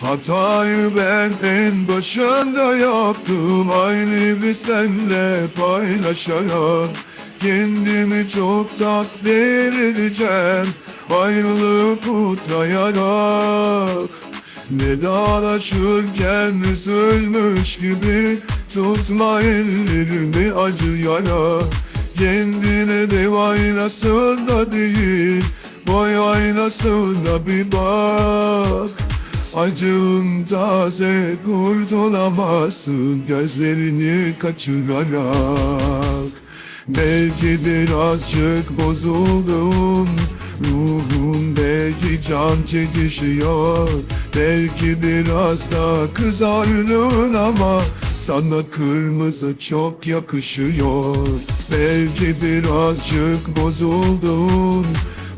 Hatayı ben en başında yaptım. Aynı senle paylaşarak Kendimi çok takdir edeceğim. Ayrılığı kutlayarak Vedalaşırken üzülmüş gibi Tutma ellerimi acıyarak Kendine dev aynasında değil Boy aynasında bir bak Acım taze kurtulamazsın Gözlerini kaçırarak. Belki birazcık bozuldum Ruhum belki can çekişiyor. Belki biraz da kızardın ama Sana kırmızı çok yakışıyor. Belki birazcık bozuldun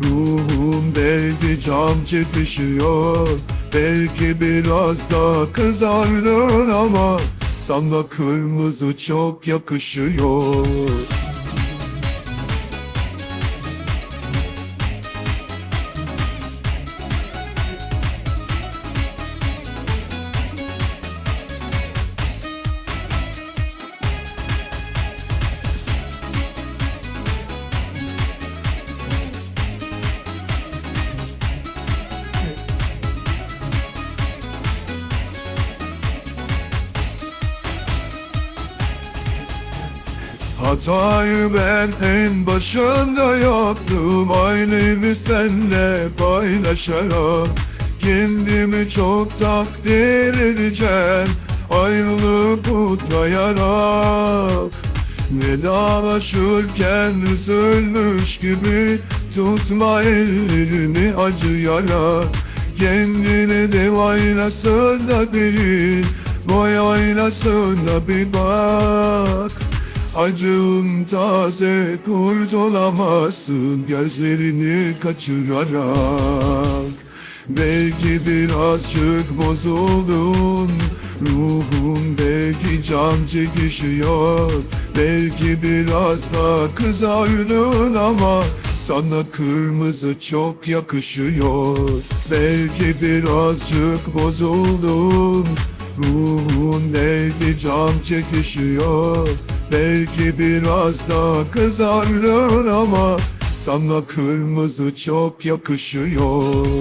Ruhum belki cam çekişiyor Belki biraz da kızardın ama Sana kırmızı çok yakışıyor Hatayı ben en başında yaptım. Aynını senle paylaşarak Kendimi çok takdir edeceğim. Ayrılığı kutlayarak Vedalaşırken üzülmüş gibi Tutma ellerimi acıyarak. Kendine dev aynasında değil Boy aynasında bir bak Acım taze kurtulamazsın Gözlerini kaçırarak. Belki birazcık bozuldun Ruhum belki can çekişiyor. Belki biraz da kızardın ama Sana kırmızı çok yakışıyor. Belki birazcık bozuldun Ruhun belki can çekişiyor. Belki biraz da kızardın ama Sana kırmızı çok yakışıyor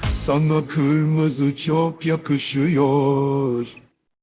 sana kırmızı çok yakışıyor